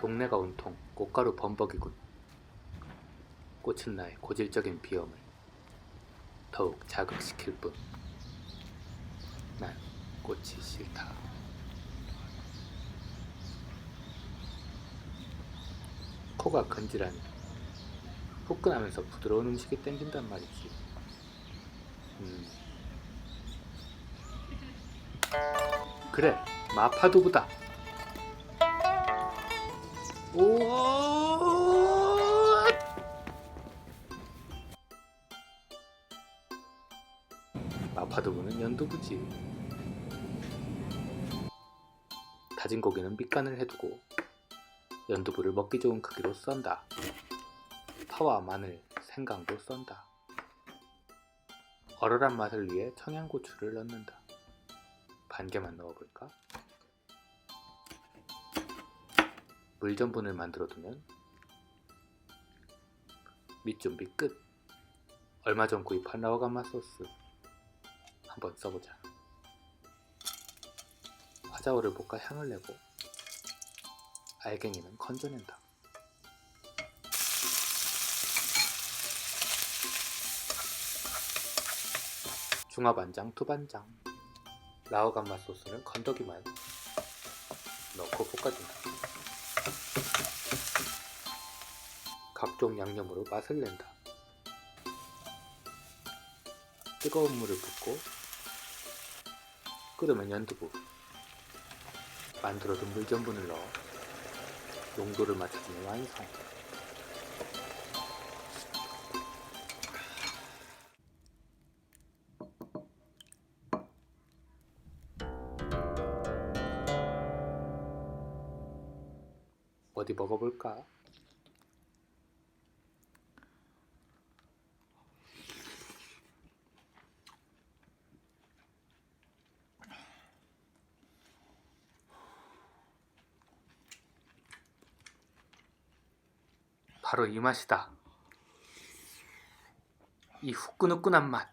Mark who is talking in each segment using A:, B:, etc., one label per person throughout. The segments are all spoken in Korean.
A: 한 해가 온통 꽃가루 범벅이군. 꽃은 나의 고질적인 비염을 더욱 자극시킬 뿐. 난 꽃이 싫다. 코가 건질하니 후끈하면서 부드러운 음식이 땡긴단 말이지. 음. 그래, 마파두부다. 오! 마파두부는 연두부지. 다진 고기는 밑간을 해두고 연두부를 먹기 좋은 크기로 썬다. 파와 마늘, 생강도 썬다. 얼얼한 맛을 위해 청양고추를 넣는다. 반 개만 넣어볼까? 물전분을 만들어두면 밑준비 끝! 얼마 전 구입한 라오가마 소스 한번 써보자. 화자오를 볶아 향을 내고 알갱이는 건져낸다. 중화반장, 두반장, 라오감마 소스는 건더기만 넣고 볶아준다. 각종 양념으로 맛을 낸다. 뜨거운 물을 붓고 끓으면 연두부 만들어둔 물전분을 넣어 농도를 맞춰주면 완성. 어디 먹어볼까? 바로 이 맛이다. 이 후끈후끈한 맛.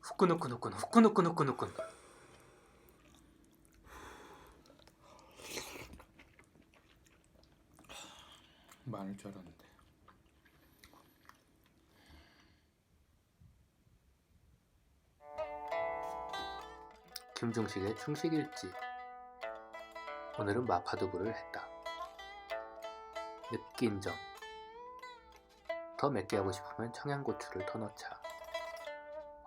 A: 후끈후끈후끈 후끈후끈후끈후끈.
B: 많을 줄 알았는데
A: 김중식의 충식일지. 오늘은 마파두부를 했다. 느낀 점. 더 맵게 하고 싶으면 청양고추를 더 넣자.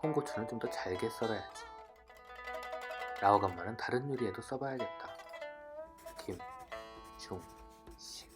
A: 홍고추는 좀 더 잘게 썰어야지. 라오감마는 다른 요리에도 써봐야겠다. 김 중 식.